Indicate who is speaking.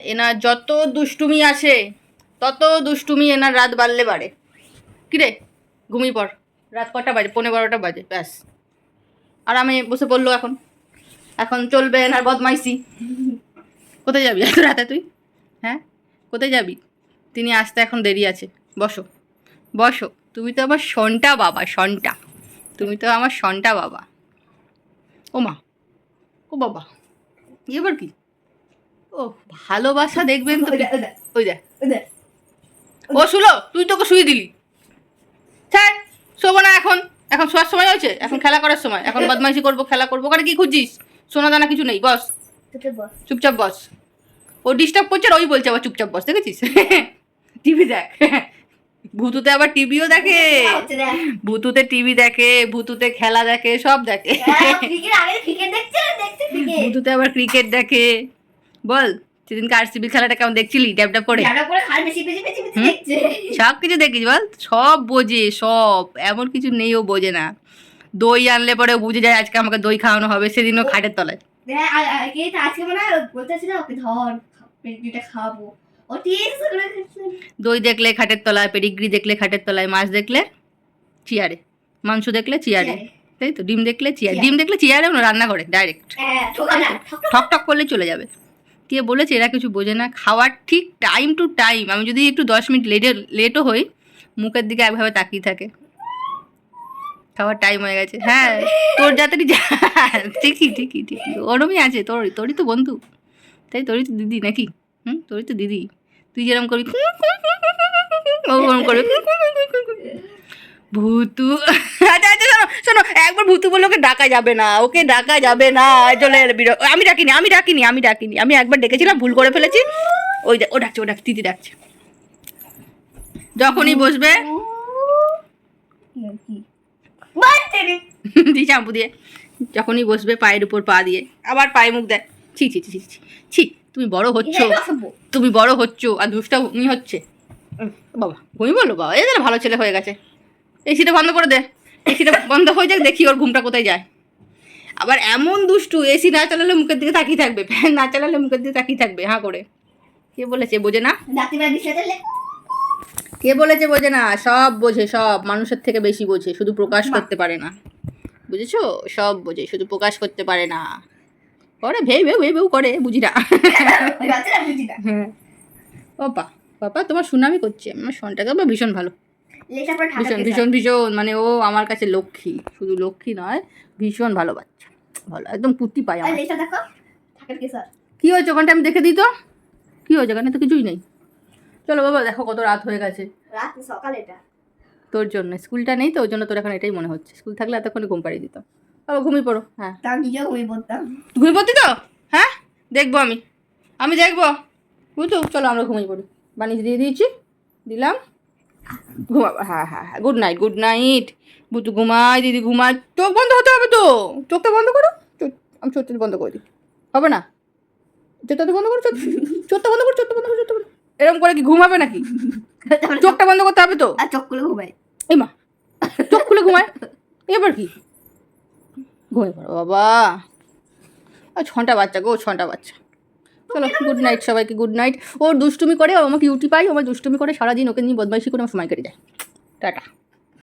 Speaker 1: এনার যত দুষ্টুমি আছে তত দুষ্টুমি এনার রাত বাড়লে বাড়ে। কিরে ঘুমিয়ে পড়। রাত কটা বাজে? পনেরো বারোটা বাজে। ব্যাস। আর আমি বসে পড়ল এখন। এখন চলবে এনার বদমাইশি। কোথায় যাবি এত রাতে তুই? হ্যাঁ? কোথায় যাবি? তিনি আসতে এখন দেরি আছে। বসো। বসো। তুমি তো আমার সন্টা বাবা, সন্টা। তুমি তো আমার সন্টা বাবা। ও মা। ও বাবা। এবার কি? ও ভালোবাসা দেখবেন তো ওই দেখ ও শুলো তুই তোকে শুয়ে দিলি। স্যার শোবো না এখন। এখন শোয়ার সময় হয়েছে? এখন খেলা করার সময়। এখন বদমাইশি করব খেলা করব। ওখানে কি খুঁজছিস? সোনা দানা কিছু নেই বস। চুপচাপ বস। ও ডিস্টার্ব করছে আর ওই বলছে আবার চুপচাপ বস দেখেছিস? টিভি দেখ। ভুতুতে আবার টিভিও দেখে। ভুতুতে টিভি দেখে ভুতুতে খেলা দেখে সব দেখে। ভুতুতে আবার ক্রিকেট দেখে। বল সেদিনকে আরসিবি খেলাটা কেমন দেখছিলি? ড্যাব ড্যাব করে সব কিছু দেখিস বল সব বোঝে সব। এমন কিছু নেই ও বোঝে না। দই আনলে পরে বুঝে যায় আজকে আমাকে দই খাওয়ানো হবে সেদিনও খাটের তলায়। দই দেখলে খাটের তলায় পেডিগ্রি দেখলে খাটের তলায় মাছ দেখলে চেয়ারে মাংস দেখলে চেয়ারে। তাই তো? ডিম দেখলে চেয়ার ডিম দেখলে চেয়ারে রান্না করে ডাইরেক্ট।
Speaker 2: হ্যাঁ। ঠক ঠক
Speaker 1: করলে চলে যাবে। দিয়ে বলেছে, এরা কিছু বোঝে না। খাওয়ার ঠিক টাইম টু টাইম আমি যদি একটু দশ মিনিট লেটে লেটও হই, মুখের দিকে একভাবে তাকিয়ে থাকে। খাওয়ার টাইম হয়ে গেছে। হ্যাঁ তোর যাতারি যা, ঠিকই ঠিকই ঠিকই। ওরমই আছে, তোর, তোরই তো বন্ধু। তাই তোরই তো দিদি নাকি? হুম, তোরই তো দিদি। তুই যেরকম করবি ও ওরম করবে। ভূতু আচ্ছা শোনো একবার ভূতু ওকে ডাকা যাবে না ওকে ডাকা যাবে না চলে বিরো আমি ডাকিনি আমি ডাকিনি আমি ডাকিনি আমি একবার ডেকেছিলাম ভুল করে ফেলেছি। ওই ও ডাকছে ও ডাকছে দিদি ডাকছে। যখনই বসবে। দি শ্যাম্পু দিয়ে যখনই বসবে পায়ের উপর পা দিয়ে। আবার পায়ে মুখ দেয়। ছি ছি ছি ছি, ছি তুমি বড় হচ্ছ। তুমি বড় হচ্ছ আর দুষ্টা উনি হচ্ছে। বাবা ঘুমি বলো বাবা এই যেন ভালো ছেলে হয়ে গেছে। এসিটা বন্ধ করে দে। এসিটা বন্ধ হয়ে যাক দেখি ওর ঘুমটা কোথায় যায়। আবার এমন দুষ্টু এসি না চালালে মুখের দিকে তাকিয়ে থাকবে ফ্যান না চালালে মুখের দিকে তাকিয়ে থাকবে হ্যাঁ করে। কে বলেছে বোঝে না? কে বলেছে বোঝে না? সব বোঝে সব। মানুষের থেকে বেশি বোঝে শুধু প্রকাশ করতে পারে না। বুঝেছ? সব বোঝে শুধু প্রকাশ করতে পারে না। করে ভেউ ভেউ ভেউ ভেউ করে বুঝি না। হ্যাঁ। বাবা বাবা তোমার সুনামি করছে। আমার সনটাকে ভীষণ ভালো। ভীষণ ভীষণ ভীষণ মানে ও আমার কাছে লক্ষ্মী শুধু লক্ষ্মী নয় ভীষণ ভালো বাচ্চা ভালো একদম কুর্তি পাই আমার।
Speaker 2: কি
Speaker 1: হয়েছে ওখানটা আমি দেখে দিই তো? কী হয়েছে ওখানে তো কিছুই নেই। চলো বাবা দেখো কত রাত হয়ে গেছে।
Speaker 2: রাত সকাল এটা।
Speaker 1: তোর জন্য স্কুলটা নেই তো ওই জন্য তোর এখন এটাই মনে হচ্ছে। স্কুল থাকলে এতক্ষণে ঘুম পাড়িয়ে দিতাম। বাবা ঘুমিয়ে পড়ো হ্যাঁ।
Speaker 2: তাও নিজেও ঘুমিয়ে পড়তাম।
Speaker 1: ঘুমিয়ে পড়তি তো? হ্যাঁ? দেখব আমি। আমি দেখব। বুঝতো? চলো আমরা ঘুমিয়ে পড়ি। বানিয়ে দিয়ে দিয়েছি দিলাম। ঘুমাবো হ্যাঁ হ্যাঁ হ্যাঁ গুড নাইট গুড নাইট বুতু ঘুমাই দিদি ঘুমাই। চোখ বন্ধ হতে হবে তো। চোখটা বন্ধ করো। আমি চোখটা বন্ধ করে দিই। হবে না? চোখটা তো বন্ধ করো চোখ চোখটা বন্ধ করো চোখটা বন্ধ করো চোখটা বন্ধ এরকম করে কি ঘুমাবে নাকি? চোখটা বন্ধ করতে হবে তো।
Speaker 2: চোখ খুলে ঘুমাই।
Speaker 1: এই মা চোখ খুলে ঘুমায়। এবার কি? ঘুমিয়ে পড়ো বাবা। ছটা বাচ্চা গো ছটা বাচ্চা। চলো গুড নাইট সবাইকে গুড নাইট ওর দুষ্টুমি করে, ও আমাকে ইউটি পাই আমার দুষ্টুমি করে, সারাদিন ওকে নিয়ে বদমাইশি করে আমার সময় কেটে যায় টাটা।